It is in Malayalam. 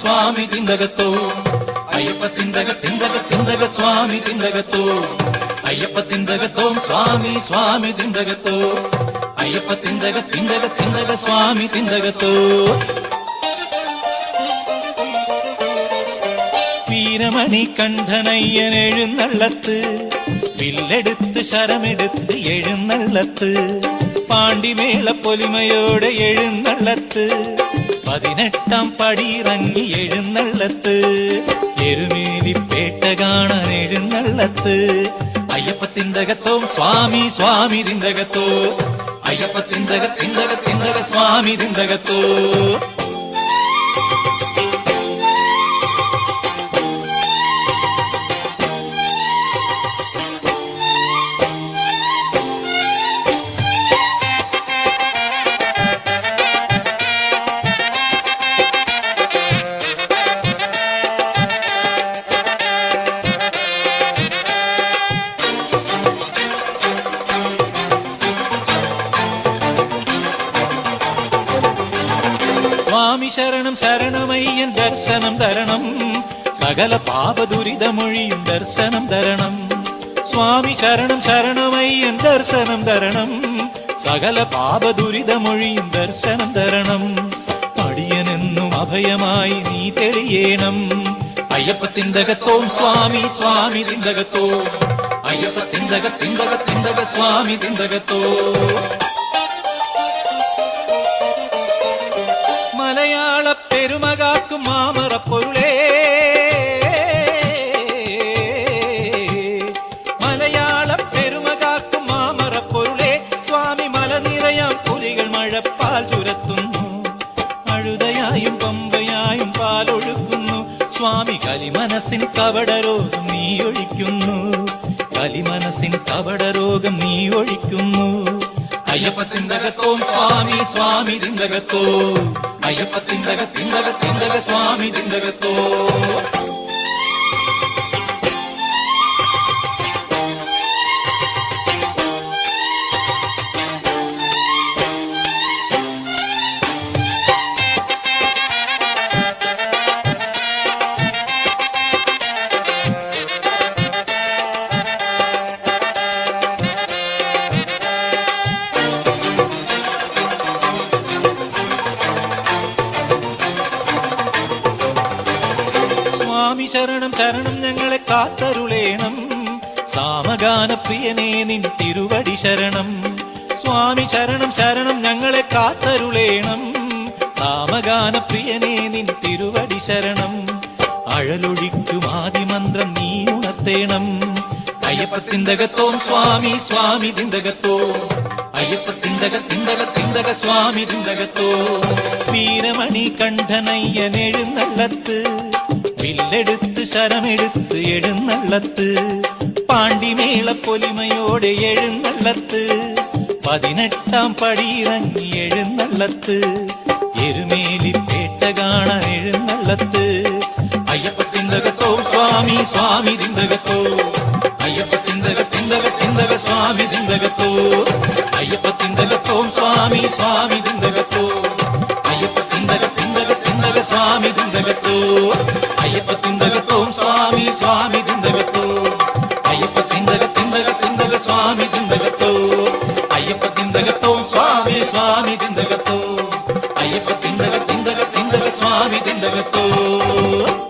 സ്വാമി തിന്തകത്തോ? അയ്യപ്പ തിന്തക തിന്തക തിന്തക സ്വാമി തിന്തകത്തോ? അയ്യപ്പ തിന്തകത്തോ? സ്വാമി സ്വാമി തിന്തകത്തോ? അയ്യപ്പ തിന്തക തിന്തക തിന്തക സ്വാമി തിന്തകത്തോ? വീരമണി കണ്ഠനയ്യൻ എഴുന്നള്ളത്ത് വില്ലെടുത്ത് ശരമെടുത്ത് എഴുന്നള്ളത്ത് പാണ്ടിമേള പൊലിമയോടെ എഴുന്നള്ളത്ത് പതിനെട്ടാം പടിയിറങ്ങി എഴുന്നള്ളത്ത് എരുമേലി പേട്ട കാണാൻ എഴുന്നള്ളത്ത് അയ്യപ്പ തിന്തകത്തോം സ്വാമി സ്വാമി തിന്തകത്തോ അയ്യപ്പ തിന്തക തിന്തക തിന്തക സ്വാമി തിന്തകത്തോ ശരണം ശരണമയ്യൻ ദർശനം തരണം. സകല പാപദുരിതമൊഴിയും ദർശനം തരണം. സ്വാമി ശരണം ശരണമയ്യൻ ദർശനം തരണം. സകല പാപദുരിതമൊഴിയും ദർശനം തരണം. അടിയനെന്നും അഭയമായി നീ തെളിയേണം. അയ്യപ്പ തിന്തകത്തോം സ്വാമി സ്വാമി തിന്തകത്തോ. അയ്യപ്പ തിന്തക തിന്തക തിന്തക സ്വാമി തിന്തകത്തോ. സ്വാമി കലിമനസിൻ കവടരോഗം നീ ഒഴിക്കുന്നു. കലിമനസിൻ കപടരോഗം നീ ഒഴിക്കുന്നു. അയ്യപ്പത്തിന്തകത്തോം സ്വാമി സ്വാമി തിന്തകത്തോ അയ്യപ്പത്തിന്തക തിന്തക തിന്തക സ്വാമി തിന്തകത്തോ ശരണം ശരണം ഞങ്ങളെ കാത്തരുളേണം. സാമഗാന പ്രിയനേ നിൻ തിരുവടി ശരണം. സ്വാമി ശരണം ശരണം ഞങ്ങളെ കാത്തരുളേണം. സാമഗാന പ്രിയനേ നിൻ തിരുവടി ശരണം. അഴലൊഴിക്കും ആദിമന്ത്രം നീ ഉണത്തേണം അയ്യപ്പ തിന്തകത്തോം സ്വാമി സ്വാമി തിന്തകത്തോ. അയ്യപ്പ തിന്തക തിന്തക തിന്തക സ്വാമി തിന്തകത്തോ. വീരമണി കണ്ഠനയ്യൻ എഴുന്നള്ളത്ത് വില്ലെടുത്ത് ശരമെടുത്ത് എഴുന്നള്ളത്ത് പാണ്ടിമേള പൊലിമയോടെ എഴുന്നള്ളത്ത് പതിനെട്ടാം പടിയിറങ്ങി എഴുന്നള്ളത്ത് എരുമേലി പേട്ട കാണാൻ എഴുന്നള്ളത്ത് അയ്യപ്പ തിന്തകത്തോ സ്വാമി സ്വാമി തിന്തകത്തോ അയ്യപ്പ തിന്തക തിന്തക തിന്തക സ്വാമി തിന്തകത്തോ അയ്യപ്പ തിന്തകത്തോം സ്വാമി സ്വാമി തിന്തകത്തോ അയ്യപ്പ തിന്തക തിന്തക തിന്തക സ്വാമി തിന്തകത്തോ അയ്യപ്പ തിന്തകത്തോം സ്വാമി സ്വാമി തിന്തകത്തോ അയ്യപ്പ തിന്തക തിന്തക തിന്തക സ്വാമി തിന്തകത്തോ അയ്യപ്പ തിന്തകത്തോം സ്വാമി സ്വാമി തിന്തകത്തോ അയ്യപ്പ തിന്തക തിന്തക തിന്തക സ്വാമി തിന്തകത്തോ